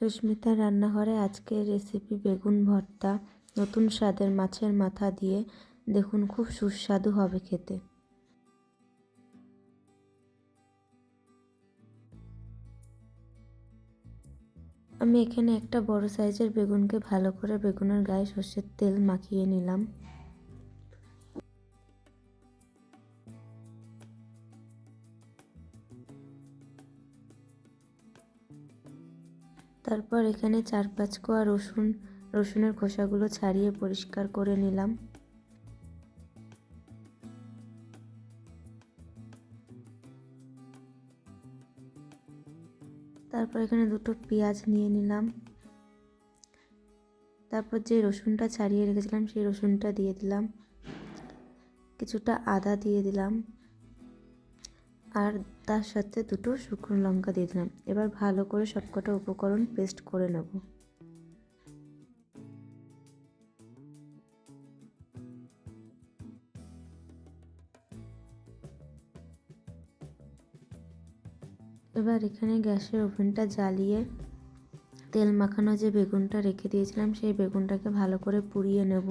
সুস্মিতার রান্নাঘরে আজকের রেসিপি বেগুন ভর্তা, নতুন স্বাদের মাছের মাথা দিয়ে। দেখুন, খুব সুস্বাদু হবে খেতে। আমি এখানে একটা বড় সাইজের বেগুনকে ভালো করে বেগুনের গায়ে সর্ষের তেল মাখিয়ে নিলাম। তারপর এখানে চার পাঁচ কোয়া রসুন, রসুনের খোসাগুলো ছাড়িয়ে পরিষ্কার করে নিলাম। তারপর এখানে দুটো পেঁয়াজ নিয়ে নিলাম। তারপর যে রসুনটা ছাড়িয়ে রেখেছিলাম, সেই রসুনটা দিয়ে দিলাম। কিছুটা আদা দিয়ে দিলাম। আর তার সাথে দুটো শুকনো লঙ্কা দিয়ে দিলাম। এবার ভালো করে সবকটা উপকরণ পেস্ট করে নেব। এবার এখানে গ্যাসের ওভেনটা জ্বালিয়ে তেল মাখানো যে বেগুনটা রেখে দিয়েছিলাম, সেই বেগুনটাকে ভালো করে পুড়িয়ে নেব।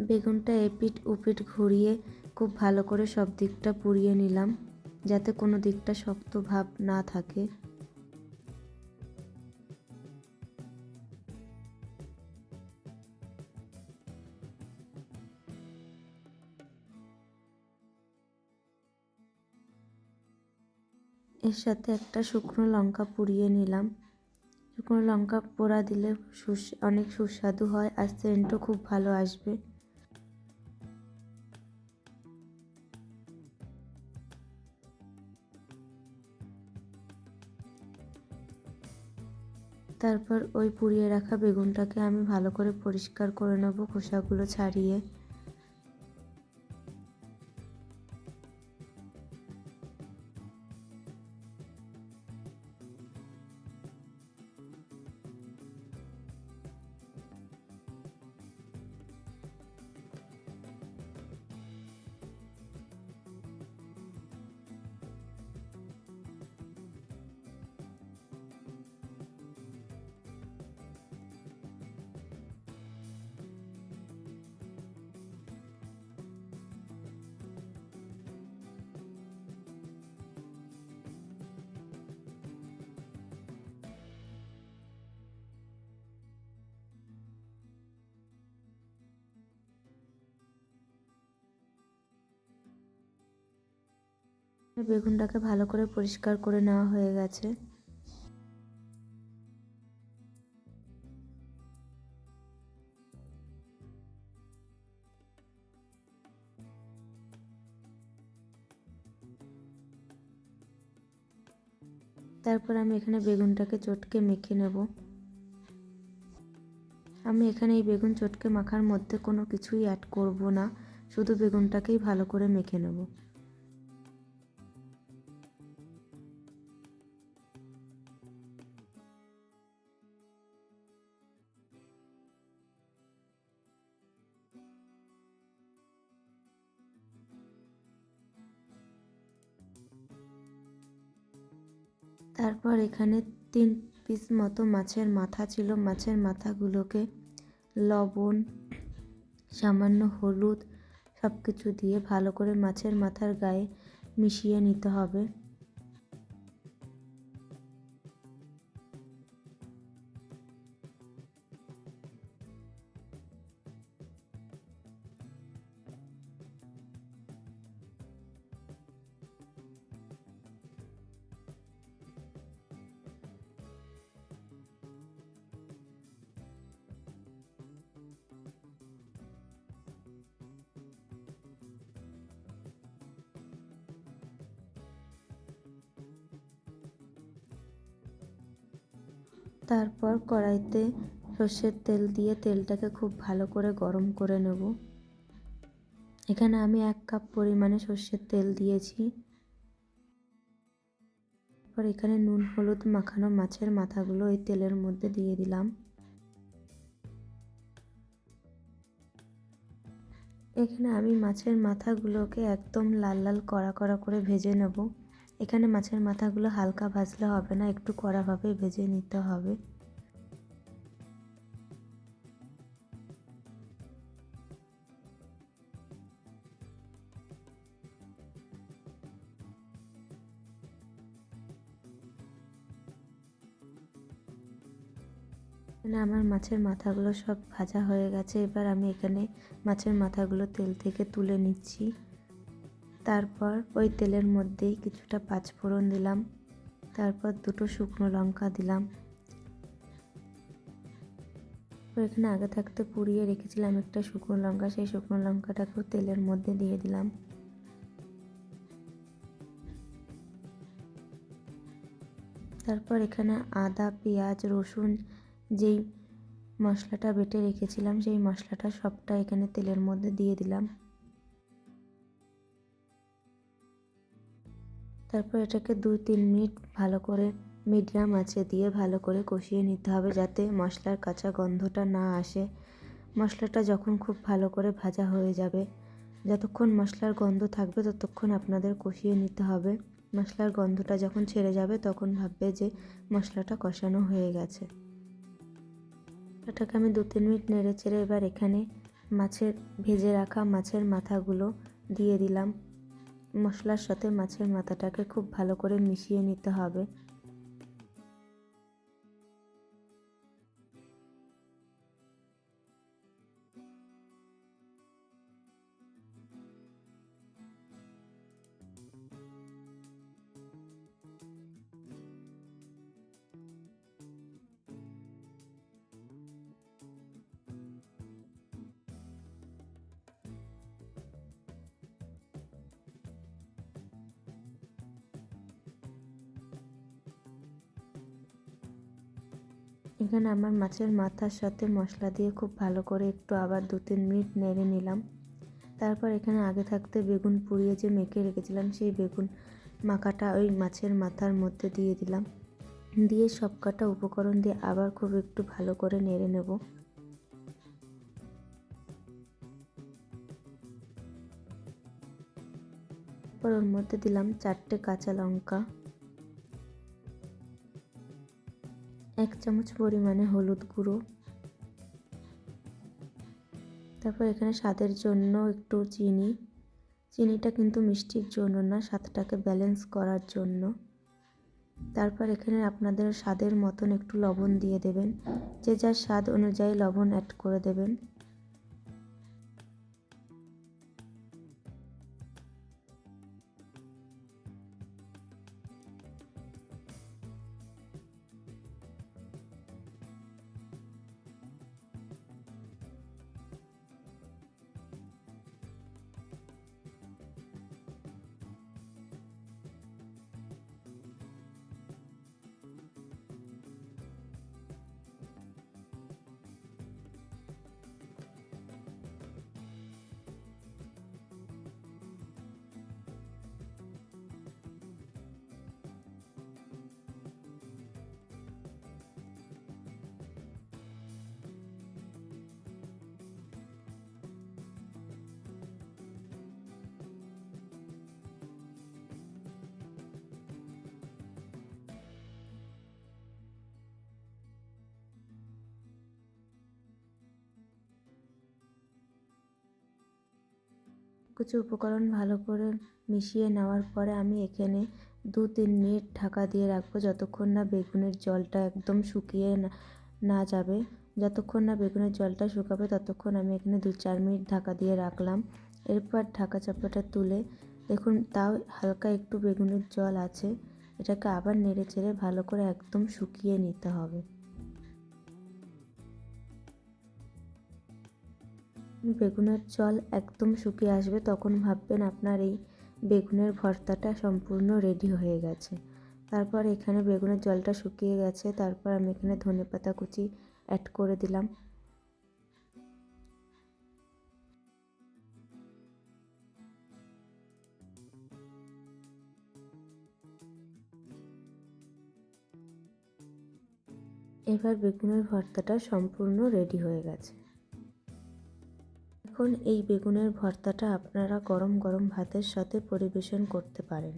বেগুনটা এপিট উপিট ঘুরিয়ে খুব ভালো করে সব দিকটা পুড়িয়ে নিলাম, যাতে কোনো দিকটা শক্ত ভাব না থাকে। এর সাথে একটা শুকনো লঙ্কা পুড়িয়ে নিলাম। শুকনো লঙ্কা পোড়া দিলে অনেক সুস্বাদু হয় আর সেন্টও খুব ভালো আসবে। তারপর ওই পুড়িয়ে রাখা বেগুনটাকে আমি ভালো করে পরিষ্কার করে নেব খোসাগুলো ছাড়িয়ে। বেগুনটাকে ভালো করে পরিষ্কার করে নেওয়া হয়ে গেছে। তারপর আমি এখানে বেগুনটাকে চটকে মেখে নেব। আমি এখানে এই বেগুন চটকে মাখার মধ্যে কোনো কিছুই অ্যাড করব না, শুধু বেগুনটাকেই ভালো করে মেখে নেব। তারপর এখানে তিন পিস মতো মাছের মাথা ছিল। মাছের মাথাগুলোকে লবণ, সামান্য হলুদ সব কিছু দিয়ে ভালো করে মাছের মাথার গায়ে মিশিয়ে নিতে হবে। তারপর কড়াইতে সর্ষের তেল দিয়ে তেলটাকে খুব ভালো করে গরম করে নেব। এখানে আমি এক কাপ পরিমাণে সর্ষের তেল দিয়েছি। তারপর এখানে নুন, হলুদ মাখানো মাছের মাথাগুলো ওই তেলের মধ্যে দিয়ে দিলাম। এখানে আমি মাছের মাথাগুলোকে একদম লাল লাল কড়া কড়া করে ভেজে নেব। এখানে মাছের মাথাগুলো হালকা ভাজলে হবে না, একটু কড়াভাবে ভেজে নিতে হবে। এখানে আমার মাছের মাথাগুলো সব ভাজা হয়ে গেছে, এবার আমি এখানে মাছের মাথাগুলো তেল থেকে তুলে নিচ্ছি। তারপর ওই তেলের মধ্যেই কিছুটা পাঁচফোড়ন দিলাম। তারপর দুটো শুকনো লঙ্কা দিলাম। এখানে আগে থাকতে পুড়িয়ে রেখেছিলাম একটা শুকনো লঙ্কা, সেই শুকনো লঙ্কাটাকেও তেলের মধ্যে দিয়ে দিলাম। তারপর এখানে আদা, পেঁয়াজ, রসুন যেই মশলাটা বেটে রেখেছিলাম, সেই মশলাটা সবটা এখানে তেলের মধ্যে দিয়ে দিলাম। তারপর এটাকে দুই তিন মিনিট ভালো করে মিডিয়াম আঁচে দিয়ে ভালো করে কষিয়ে নিতে হবে যাতে মশলার কাঁচা গন্ধটা না আসে। মশলাটা যখন খুব ভালো করে ভাজা হয়ে যাবে, যতক্ষণ মশলার গন্ধ থাকবে ততক্ষণ আপনাদের কষিয়ে নিতে হবে। মশলার গন্ধটা যখন ছেড়ে যাবে তখন ভাববে যে মশলাটা কষানো হয়ে গেছে। এটাকে আমি দু তিন মিনিট নেড়ে চেড়ে এবার এখানে মাছের, ভেজে রাখা মাছের মাথাগুলো দিয়ে দিলাম। মশলার সাথে মাছের মাথাটাকে খুব ভালো করে মিশিয়ে নিতে হবে। এখানে আমার মাছের মাথার সাথে মশলা দিয়ে খুব ভালো করে একটু আবার দু তিন মিনিট নেড়ে নিলাম। তারপর এখানে আগে থাকতে বেগুন পুড়িয়ে যে মেখে রেখেছিলাম, সেই বেগুন মাখাটা ওই মাছের মাথার মধ্যে দিয়ে দিলাম। দিয়ে সব কটা উপকরণ দিয়ে আবার খুব একটু ভালো করে নেড়ে নেব। তারপর ওর মধ্যে দিলাম চারটে কাঁচা লঙ্কা। এক চামচ পরিমাণে হলুদ গুঁড়ো। তারপর এখানে স্বাদের জন্য একটু চিনি। চিনিটা কিন্তু মিষ্টির জন্য না, স্বাদটাকে ব্যালেন্স করার জন্য। তারপর এখানে আপনাদের স্বাদের মতন একটু লবণ দিয়ে দেবেন। যে যার স্বাদ অনুযায়ী লবণ অ্যাড করে দেবেন। কিছু উপকরণ ভালো করে মিশিয়ে নেওয়ার পরে আমি এখানে দু তিন মিনিট ঢাকা দিয়ে রাখব যতক্ষণ না বেগুনের জলটা একদম শুকিয়ে না যাবে। যতক্ষণ না বেগুনের জলটা শুকাবে ততক্ষণ আমি এখানে দু চার মিনিট ঢাকা দিয়ে রাখলাম। এরপর ঢাকা চাপাটা তুলে দেখুন তাও হালকা একটু বেগুনের জল আছে। এটাকে আবার নেড়ে চেড়ে ভালো করে একদম শুকিয়ে নিতে হবে। বেগুনের জল একদম শুকিয়ে আসবে, তখন ভাববেন আপনার এই বেগুনের ভর্তাটা সম্পূর্ণ রেডি হয়ে গেছে। তারপর এখানে বেগুনের জলটা শুকিয়ে গেছে, তারপর আমি এখানে ধনে পাতা কুচি অ্যাড করে দিলাম। এবার বেগুনের ভর্তাটা সম্পূর্ণ রেডি হয়ে গেছে। এখন এই বেগুনের ভর্তাটা আপনারা গরম গরম ভাতের সাথে পরিবেশন করতে পারেন।